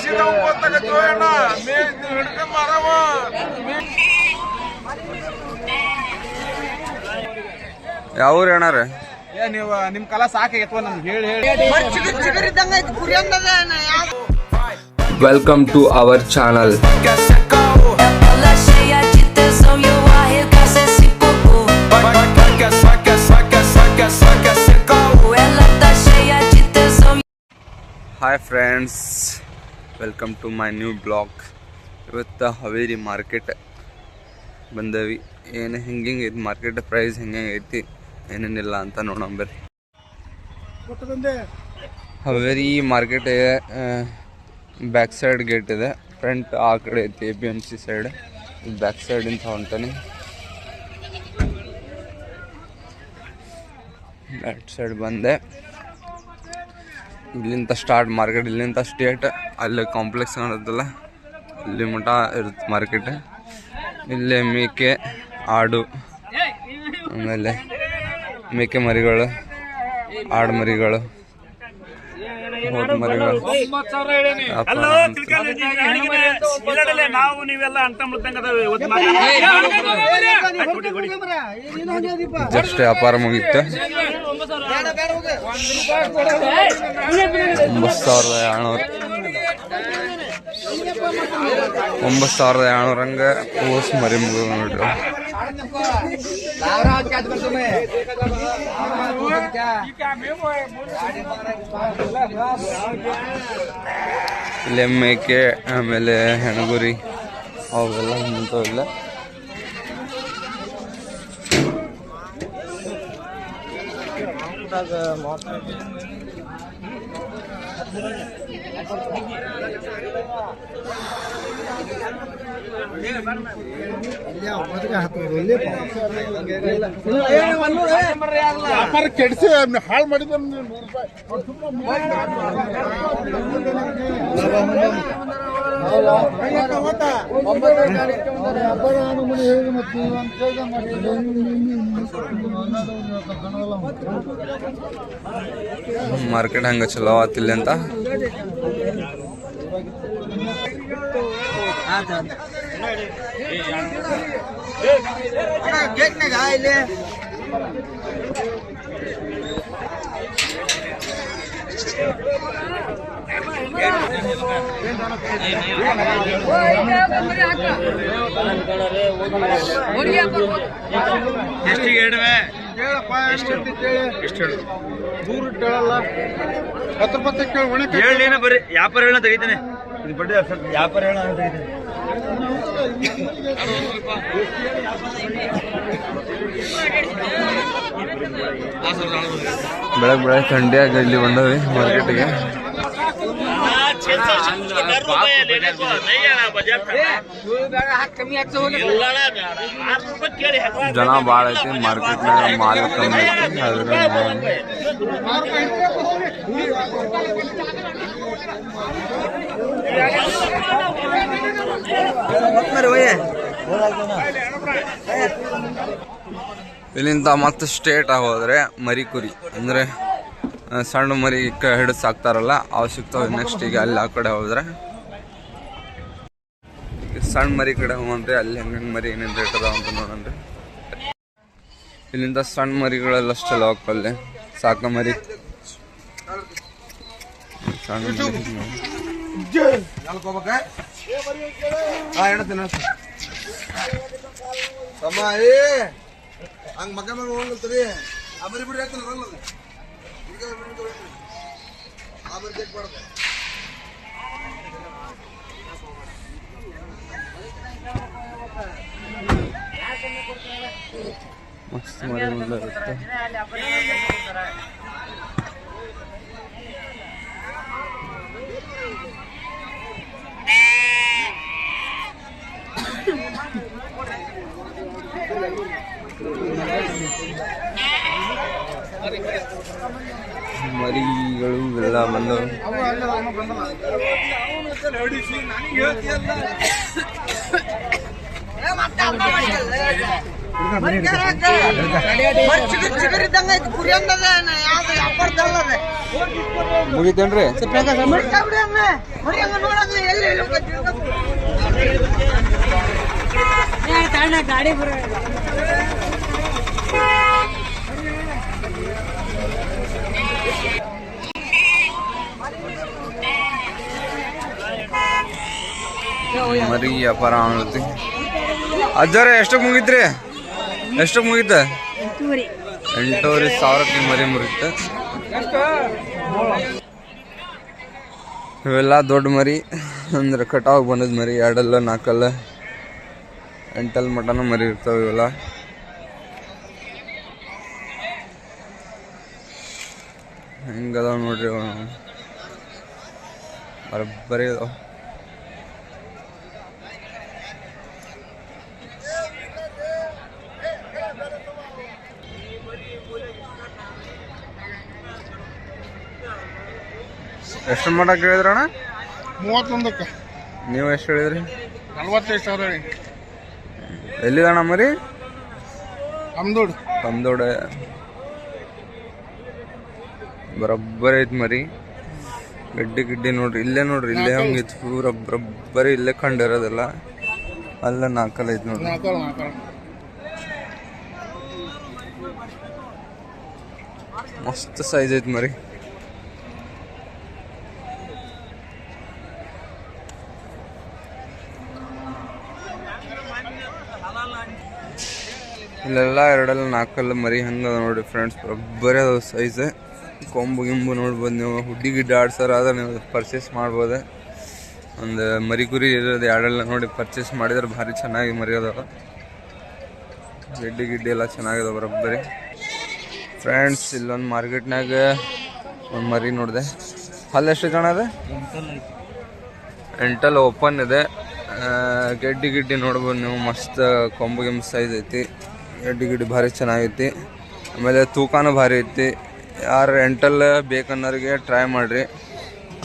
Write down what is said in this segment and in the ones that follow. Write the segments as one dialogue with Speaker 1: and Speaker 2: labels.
Speaker 1: ಹಿಡ್ಕೊಂಡ್ ಮಾರವ ಏ ನೀವು ನಿಮ್ ಕಲ ಸಾಕಾಗೈತ್ವ ನಮ್ಗೆ. ಹೇಳಿ ಹೇಳಿ.
Speaker 2: Welcome to our channel
Speaker 3: hi friends welcome to my new blog ಇವತ್ತು ಹಾವೇರಿ ಮಾರ್ಕೆಟ್ ಬಂದವಿ. ಏನು ಹೆಂಗೆ ಐತಿ ಮಾರ್ಕೆಟ್ ಪ್ರೈಸ್ ಹೆಂಗೆ ಐತಿ ಏನೇನಿಲ್ಲ ಅಂತ ನೋಡೋಣ ಬರ್ರಿ. Haveri market back side gate ಇದೆ. ಫ್ರಂಟ್ ಆ ಕಡೆ ಐತಿ A P M C side back ಸೈಡಿಂದ ಹೊಂಟಾನೆ ಬ್ಯಾಕ್ ಸೈಡ್ ಬಂದೆ. ಇಲ್ಲಿಂದ ಸ್ಟಾರ್ಟ್ ಮಾರ್ಕೆಟ್ ಇಲ್ಲಿಂದ ಸ್ಟೇಟ್ ಅಲ್ಲಿ ಕಾಂಪ್ಲೆಕ್ಸ್ ಕಾಣುತ್ತಲ್ಲ ಇಲ್ಲಿ ಮಠ ಇರುತ್ತೆ ಮಾರ್ಕೆಟ್ ಇಲ್ಲೇ ಮೇಕೆ, ಆಡು, ಆಮೇಲೆ ಮೇಕೆ ಮರಿಗಳು, ಆಡು ಮರಿಗಳು. ಹೋದ ಮರಿಗಳು.
Speaker 4: ನಾವು ನೀವೆಲ್ಲ ಅಂತ
Speaker 3: ಜಸ್ಟ್ ವ್ಯಾಪಾರ ಮುಗಿತ್ತು ಒಂಬತ್ತು ಸಾವಿರದ ಏಳ್ನೂರು. ಒಂಬತ್ತು ಸಾವಿರದ ಏಳ್ನೂರಂಗೆ ಓಸ್ ಮರಿ ಮುಗಿದು ನೋಡ್ರಿ. ಇಲ್ಲೇ ಮೇಕೆ ಆಮೇಲೆ ಹೆಣಗುರಿ ಅವೆಲ್ಲ ನಿಂತವೆಲ್ಲ
Speaker 1: ವ್ಯಾಪಾರ ಕೆಡಿಸಿ ಹಾಳು ಮಾಡಿದ ನೂರು ರೂಪಾಯಿ.
Speaker 3: ಮಾರ್ಕೆಟ್ ಹಂಗ ಚಲೋ ಆತಿಲ್ಲ ಅಂತ.
Speaker 1: ಎಷ್ಟು ದೂರ ಕೇಳಲ್ಲ ಹತ್ತು
Speaker 4: ವ್ಯಾಪಾರ ಹೇಳ ತೆಗಿತಾನೆ. ಇದು ಬಡ್ಡಿ ವ್ಯಾಪಾರ ಹೇಳ
Speaker 3: ಬೆಳಗ್ಗೆ ಬೆಳಗ್ಗೆ ಥಂಡಿಯಾಗಿ ಇಲ್ಲಿ ಬಂದವಿ ಮಾರ್ಕೆಟಿಗೆ. ಜನ ಭಾಳ ಐತಿ ಮಾರ್ಕೆಟ್ನಾಗ ಮಾಲ್ ಕಮ್ಮಿ ಐತಿ ಅದ್ರ ಇಲ್ಲಿಂದ ಮತ್ತೆ ಸ್ಟೇಟ್ ಆಗೋದ್ರೆ ಮರಿಕುರಿ ಅಂದ್ರೆ ಸಣ್ಣ ಮರಿ ಹಿಡಿದು ಸಾಕ್ತಾರಲ್ಲ ಅವು ಸಿಗ್ತಾವೆ ನೆಕ್ಸ್ಟ್ ಈಗ ಅಲ್ಲಿ ಆ ಕಡೆ ಹೋದ್ರೆ. ಸಣ್ಣ ಮರಿ ಕಡೆ ಹೋಗಂದ್ರೆ ಅಲ್ಲಿ ಹೆಂಗೆ ಮರಿ ಏನೇನು ರೇಟ್ ಅದಾವ ಅಂತ ನೋಡಂತೆ ಇಲ್ಲಿಂದ ಸಣ್ಣ ಮರಿಗಳೆಲ್ಲ ಚಲೋ ಹಾಕಲ್ಲಿ ಸಾಕ ಮರಿ. ಸಣ್ಣ ಮರಿ.
Speaker 1: ತಮ್ಮ ಏ ಹಂಗ ಮಗ ಮಗ ಹೋಗ್ಲತ್ರಿ ಅಮರಿ ಬಿಡಿ ಹೇಳ್ತಾನೆ ಬರಲ್ಲ ಆಮೇಲೆ ಚೆಕ್ ಮಾಡ್ದೆ
Speaker 3: ಮಸ್ತ್ ಮರಿ ಮುಂದೆ ಇರುತ್ತೆ ಮರಿಗಳು ಎಲ್ಲ ಬಂದವು ಮುಗಿತೇನ್ರಿ ಮರಿ ವ್ಯಾಪಾರ ಆಗತಿ ಅಜ್ಜಾರ ಎಷ್ಟಕ್ಕೆ ಮುಗಿತ್ರಿ? ಎಷ್ಟಕ್ಕೆ ಮುಗಿತ? ಎಂಟೂವರೆ. ಸಾವಿರಕ್ಕೆ ಮರಿ ಮುಗಿತ ಇವೆಲ್ಲ ದೊಡ್ಡ ಮರಿ ಅಂದ್ರೆ ಕಟಾವ್ ಬಂದದ ಮರಿ ಎರಡಲ್ಲ ನಾಲ್ಕಲ್ಲ ಎಂಟಲ್ ಮಟನ ಮರಿ ಇರ್ತಾವ ಇವೆಲ್ಲ. ಹೆಂಗದ ನೋಡ್ರಿ ಅವ್ರು ಬರೋಬ್ಬರಿ ಅದಾವ ಎಷ್ಟು ಮಾಡಕ್ಕೆ ಹೇಳಿದ್ರಣ್ಣ?
Speaker 1: ಮೂವತ್ತೊಂದಕ್ಕೆ.
Speaker 3: ನೀವು ಎಷ್ಟು ಹೇಳಿದ್ರಿ?
Speaker 1: ನಲ್ವತ್ತೈದು ಸಾವಿರ ಹೇಳಿ.
Speaker 3: ಎಲ್ಲಿದಣ್ಣ ಮರಿ?
Speaker 1: ತಮ್ದೋಡು
Speaker 3: ತಮ್ದೋಡ ಬರೋಬ್ಬರಿ ಐತಿ ಮರಿ. ಗಡ್ಡಿ ಗಿಡ್ಡಿ ನೋಡ್ರಿ ಇಲ್ಲೇ ನೋಡ್ರಿ ಇಲ್ಲೇ ಹಂಗಿತ್ತು ಪೂರ ಬರೋಬ್ಬರಿ ಇಲ್ಲೇ ಕಂಡಿರೋದಲ್ಲ. ಅಲ್ಲ ನಾಲ್ಕಲ್ಲ ಐತಿ ನೋಡ್ರಿ. ಮಸ್ತ್ ಸೈಜ್ ಐತಿ ಮರಿ. ಇಲ್ಲೆಲ್ಲ ಎರಡಲ್ಲ, ನಾಲ್ಕಲ್ಲ ಮರಿ ಹಂಗದ ನೋಡಿ ಫ್ರೆಂಡ್ಸ್ ಬರೀ ಅದಾವ ಸೈಜ್ ಕೊಂಬು ಗಿಂಬು ನೋಡ್ಬೋದು ನೀವು. ಹುಡ್ಡಿ ಗಿಡ್ಡ ಆಡ್ಸಾರ ಆದ್ರೆ ನೀವು ಪರ್ಚೇಸ್ ಮಾಡ್ಬೋದು. ಒಂದು ಮರಿ ಕುರಿ ಇರೋದು ಎರಡೆಲ್ಲ ನೋಡಿ ಪರ್ಚೇಸ್ ಮಾಡಿದ್ರೆ ಭಾರಿ ಚೆನ್ನಾಗಿ ಮರಿ ಅದಾವ. ಗಿಡ್ಡಿ ಗಿಡ್ಡಿ ಎಲ್ಲ ಚೆನ್ನಾಗಿದೆ ಬರೋಬ್ಬರಿ. ಫ್ರೆಂಡ್ಸ್ ಇಲ್ಲೊಂದು ಮಾರ್ಕೆಟ್ನಾಗ ಒಂದು ಮರಿ ನೋಡಿದೆ. ಅಲ್ಲಿ ಎಷ್ಟು ಜನ ಅದ? ಎಂಟಲ್ ಓಪನ್ ಇದೆ. ಗೆಡ್ಡಿ ಗಿಡ್ಡಿ ನೋಡ್ಬೋದು ನೀವು. ಮಸ್ತ್ ಕೊಂಬು ಗಿಂಬು ಸೈಜ್ ಐತಿ. ಗೆಡ್ಡಿ ಗಿಡ್ಡು ಭಾರಿ ಚೆನ್ನಾಗೈತಿ. ಆಮೇಲೆ ತೂಕನೂ ಭಾರಿ ಐತಿ. ಯಾರು ರೆಂಟಲ್ ಬೇಕನ್ನೋರಿಗೆ ಟ್ರೈ ಮಾಡಿರಿ.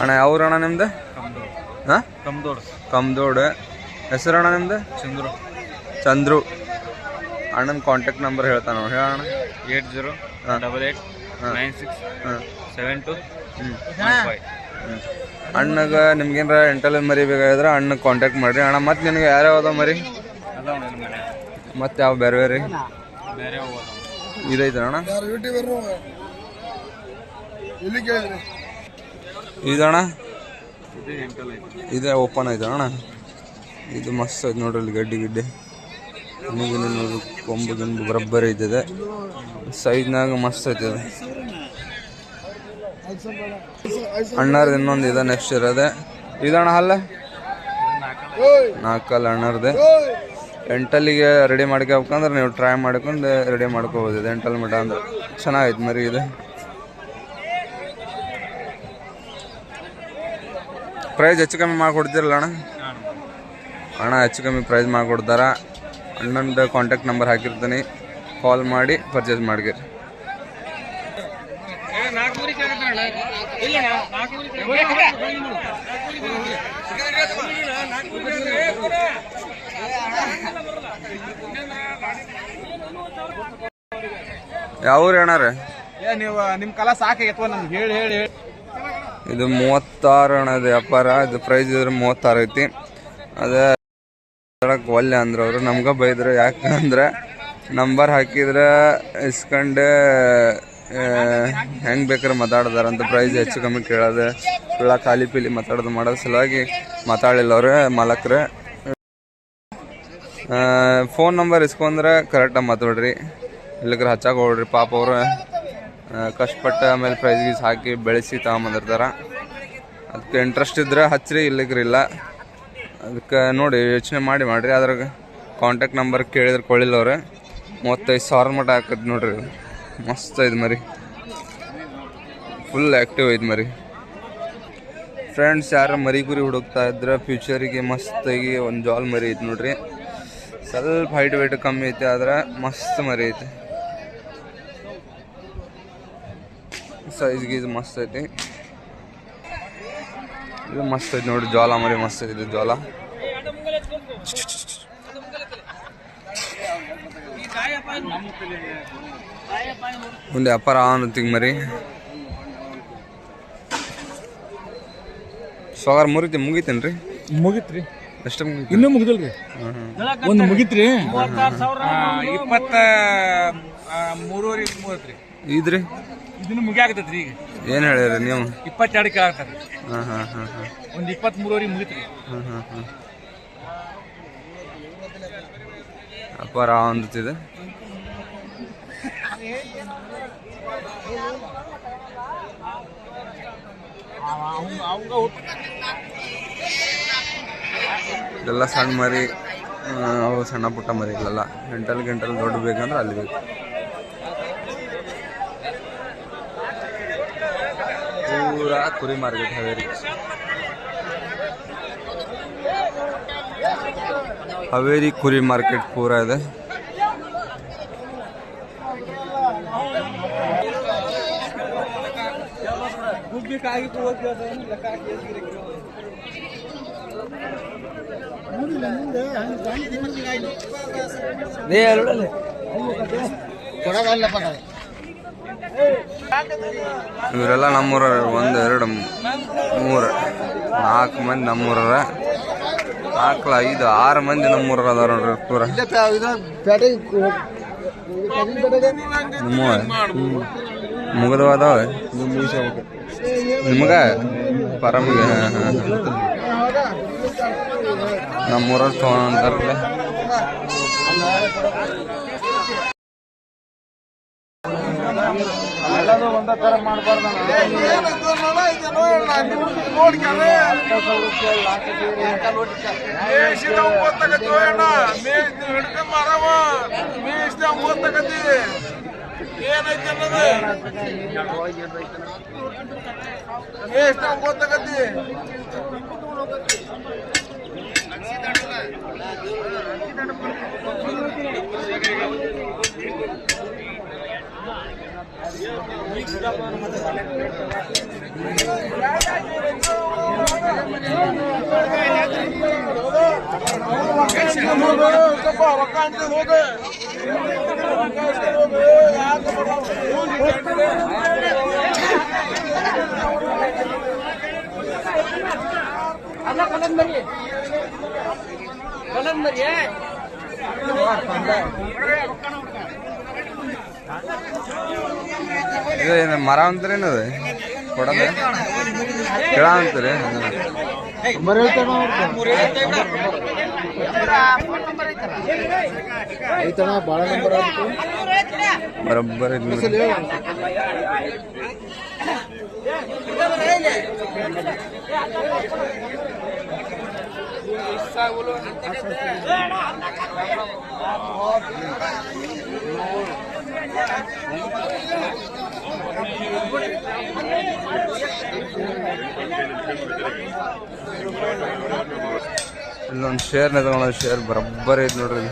Speaker 3: ಅಣ್ಣ ಯಾವ ಅಣ್ಣ ನಿಮ್ದು ಹಾಂ?
Speaker 4: ಕಮ್ದೋಡ್.
Speaker 3: ಕಮ್ದೋಡ್. ಅಣ್ಣ ನಿಮ್ದು?
Speaker 4: ಚಂದ್ರು.
Speaker 3: ಚಂದ್ರು. ಅಣ್ಣನ ಕಾಂಟ್ಯಾಕ್ಟ್ ನಂಬರ್ ಹೇಳ್ತಾನ
Speaker 4: ಹೇಳೋಣ eight zero double
Speaker 3: eight
Speaker 4: nine six
Speaker 3: seven
Speaker 4: two
Speaker 3: ಅಣ್ಣಗೆ ನಿಮ್ಗೇನಾರ ಎಂಟಲ್ ಮರಿ ಬೇಕಾಗಿದ್ರೆ ಅಣ್ಣಗೆ ಕಾಂಟ್ಯಾಕ್ಟ್ ಮಾಡಿರಿ. ಅಣ್ಣ ಮತ್ತೆ ನಿನಗೆ ಯಾರ್ಯಾವ ಅದಾವ ಮರಿ ಮತ್ತೆ ಯಾವ ಬೇರೆ ಬೇರೆ? ಇದೈತ ಅಣ್ಣ? ಇದಣ್ಣ?
Speaker 4: ಇದು
Speaker 3: ಓಪನ್ ಐತೆ ಅಣ್ಣ ಇದು ಮಸ್ತ್ ಐತೆ ನೋಡ್ರಿ ಇಲ್ಲಿ ಗಡ್ಡಿ ಗಿಡ್ಡಿ. ನಿಮಗೆ ನೋಡ್ರಿ ಕೊಂಬು ಗಿಂಬು ಬರಬ್ಬರಿ ಐತದೆ ಸೈಡ್ನಾಗ ಮಸ್ತ್ ಐತದೆ ಅಣ್ಣರ್ದು ಇನ್ನೊಂದು ಇದೆ ನೆಕ್ಸ್ಟ್ ಇರೋದೆ. ಇದಣ್ಣ ಅಲ್ಲ? ನಾಲ್ಕಲ್ಲ. ಅಣ್ಣರ್ದೆ. ಎಂಟಲ್ಲಿಗೆ ರೆಡಿ ಮಾಡ್ಕೋಬೇಕಂದ್ರೆ ನೀವು ಟ್ರೈ ಮಾಡ್ಕೊಂಡು ರೆಡಿ ಮಾಡ್ಕೋಬೋದು. ಇದು ಎಂಟಲ್ ಮಟ ಅಂದ್ರೆ ಚೆನ್ನಾಗೈತೆ ಮರಿ ಇದು. ಪ್ರೈಸ್ ಹೆಚ್ಚು ಕಮ್ಮಿ ಮಾಡಿಕೊಡ್ತೀರಲ್ಲ ಅಣ್ಣ? ಅಣ್ಣ ಹೆಚ್ಚು ಕಮ್ಮಿ ಪ್ರೈಸ್ ಮಾಡಿಕೊಡ್ತಾರ. ಅಣ್ಣಂದು ಕಾಂಟ್ಯಾಕ್ಟ್ ನಂಬರ್ ಹಾಕಿರ್ತೀನಿ. ಕಾಲ್ ಮಾಡಿ ಪರ್ಚೇಸ್ ಮಾಡ್ಗಿರಿ ಯಾವ ಏನಾರ ಅಣ್ಣಾರ?
Speaker 1: ಏ ನೀವು ನಿಮ್ಮ ಕಲ ಸಾಕಾಗೈತವ ನಮ್ಗೆ ಹೇಳಿ ಹೇಳಿ ಹೇಳಿ.
Speaker 3: ಇದು ಮೂವತ್ತಾರು ಅಣ್ಣದ ವ್ಯಾಪಾರ ಇದು ಪ್ರೈಸ್ ಇದ್ರೆ ಮೂವತ್ತಾರು ಐತಿ. ಅದ ಒಲ್ಲೆ ಅಂದ್ರ ಅವರು. ನಮ್ಗೆ ಬೈದ್ರು. ಯಾಕಂದ್ರೆ ನಂಬರ್ ಹಾಕಿದ್ರೆ ಇಸ್ಕೊಂಡೆ ಹೆಂಗೆ ಬೇಕಾದ್ರೆ ಮಾತಾಡ್ದಾರ ಅಂತ ಪ್ರೈಸ್ ಹೆಚ್ಚು ಕಮ್ಮಿ ಕೇಳೋದು ಸುಳ್ಳ ಖಾಲಿ ಪೀಲಿ ಮಾತಾಡೋದು ಮಾಡೋದು ಸಲುವಾಗಿ ಮಾತಾಡಲಿಲ್ಲ ಅವ್ರೆ ಮಾಲಕ್ರೆ. ಫೋನ್ ನಂಬರ್ ಇಸ್ಕೊಂಡ್ರೆ ಕರೆಕ್ಟಾಗಿ ಮಾತಾಡ್ರಿ. ಇಲ್ಲಕ್ರೆ ಹಚ್ಚಾಕ ಹೋಗ್ರಿ ಪಾಪ ಅವ್ರು. ಕಷ್ಟಪಟ್ಟು ಆಮೇಲೆ ಪ್ರೈಸ್ ಗೀಸ್ ಹಾಕಿ ಬೆಳೆಸಿ ತಗೊಂಬಂದಿರ್ತಾರ. ಅದಕ್ಕೆ ಇಂಟ್ರೆಸ್ಟ್ ಇದ್ರೆ ಹಚ್ಚ್ರಿ ಇಲ್ಲಿಗ್ರಿ ಇಲ್ಲ. ಅದಕ್ಕೆ ನೋಡಿ, ಯೋಚನೆ ಮಾಡಿ, ಮಾಡಿರಿ. ಅದ್ರಾಗ ಕಾಂಟ್ಯಾಕ್ಟ್ ನಂಬರ್ ಕೇಳಿದ್ರೆ ಕೊಳ್ಳಿಲ್ಲ ಅವ್ರೆ. ಮೂವತ್ತೈದು ಸಾವಿರ ಮಟ ಹಾಕದ್ ನೋಡ್ರಿ. ಮಸ್ತ್ ಐದು ಮರಿ. ಫುಲ್ ಆ್ಯಕ್ಟಿವ್ ಐತೆ ಮರಿ. ಫ್ರೆಂಡ್ಸ್ ಯಾರು ಮರಿ ಗುರಿ ಹುಡುಕ್ತಾ ಇದ್ರೆ ಫ್ಯೂಚರಿಗೆ ಮಸ್ತಾಗಿ ಒಂದು ಜಾಲ್ ಮರಿ ಐತೆ ನೋಡ್ರಿ. ಸ್ವಲ್ಪ ಹೈಟ್ ವೈಟ್ ಕಮ್ಮಿ ಐತೆ ಆದ್ರೆ ಮಸ್ತ್ ಮರಿ ಐತೆ. ಸೈಜ್ ಗೀಜ್ ಮಸ್ತ್ ಐತಿ. ಇದು ಮಸ್ತ್ ಐತಿ ನೋಡಿ ಜ್ವಾಲ ಮರಿ ಮಸ್ತ್ ಐತಿ ಜ್ವಾಲ. ಒಂದು ವ್ಯಾಪಾರ ಆನತಿಗೆ ಮರಿ. ಸೋಗಾರ ಮುರಿತಿ ಮುಗಿತೇನ್ರಿ?
Speaker 5: ಮುಗಿತ್ರಿ.
Speaker 3: ಎಷ್ಟು ಮುಗೀತು?
Speaker 5: ಇನ್ನೂ ಮುಗಿದಲ್ರಿ. ಒಂದು ಮುಗಿತ್ರಿ. ಇಪ್ಪತ್ತ ಮೂರುವರೆ ಮೂವತ್ತ್ರಿ
Speaker 3: ಇದ್ರಿ?
Speaker 5: ಇದನ್ನು ಮುಗಿಯಾಕತ್ತೈತ್ರಿ ಈಗ.
Speaker 3: ಏನು ಹೇಳಿರಿ ನೀವು?
Speaker 5: ಇಪ್ಪತ್ತೆರಡಕ್ಕೆ ಆಗತ್ತೆ
Speaker 3: ಹಾಂ ಹಾಂ ಹಾಂ ಹಾಂ.
Speaker 5: ಒಂದು ಇಪ್ಪತ್ತ್ ಮೂರುವರೆ ಮುಗಿತ್ರಿ.
Speaker 3: ಹಾಂ ಹಾಂ ಹಾಂ. ಅಪಾರ ಅಂದುತ್ತಿದೆ ಇದೆಲ್ಲ ಸಣ್ಣ ಮರಿ ಅವು ಸಣ್ಣ ಪುಟ್ಟ ಮರಿಗಳೆಲ್ಲ. ಗಂಟಲ್ ಗಂಟಲ್ ದೊಡ್ಡ ಬೇಕಂದ್ರೆ ಅಲ್ಲಿ ಬೇಕು. ಪೂರಾ ಕುರಿ ಮಾರ್ಕೆಟ್ ಹಾವೇರಿ ಹಾವೇರಿ ಕುರಿ ಮಾರ್ಕೆಟ್ ಪೂರಾ ಇದೆ ಇವರೆಲ್ಲ ನಮ್ಮೂರ ಒಂದು ಎರಡು ಮೂರು ನಾಲ್ಕು ಮಂದಿ ನಮ್ಮೂರ ನಾಲ್ಕು ಐದು ಆರು ಮಂದಿ ನಮ್ಮೂರ ಅದಾರ ನೋಡ್ರಿ ಪೂರ ನಿಮ್ಮ ಮುಗಿದವ ಅದಾವ ತರ ಹಾಂ ಹಾಂ ನಮ್ಮೂರಲ್ಲಿ ತೊಗೊಂತಾರಲ್ಲ
Speaker 1: ಏನೈತಿ ಅನ್ನೋದು? ಎಷ್ಟು ಗೊತ್ತಾಗತ್ತಿ
Speaker 3: ಇದು ಏನು ಮರ ಅಂತಾರೇನು ಅದು ಕೊಡೋದು ಗಿಡ ಅಂತಾರೆ? ಬರೋಬ್ಬರ. ಇಲ್ಲೊಂದು ಶೇರ್ನ ತಗೊಳ್ಳೋ ಶೇರ್ ಬರಬ್ಬರ ಐತಿ ನೋಡ್ರಿ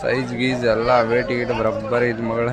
Speaker 3: ಸೈಜ್ ಗೀಜ್ ಎಲ್ಲ ವೇಟ್ ಗೀಟ್ ಬರಬ್ಬರ ಐತಿ ಮಗಳ.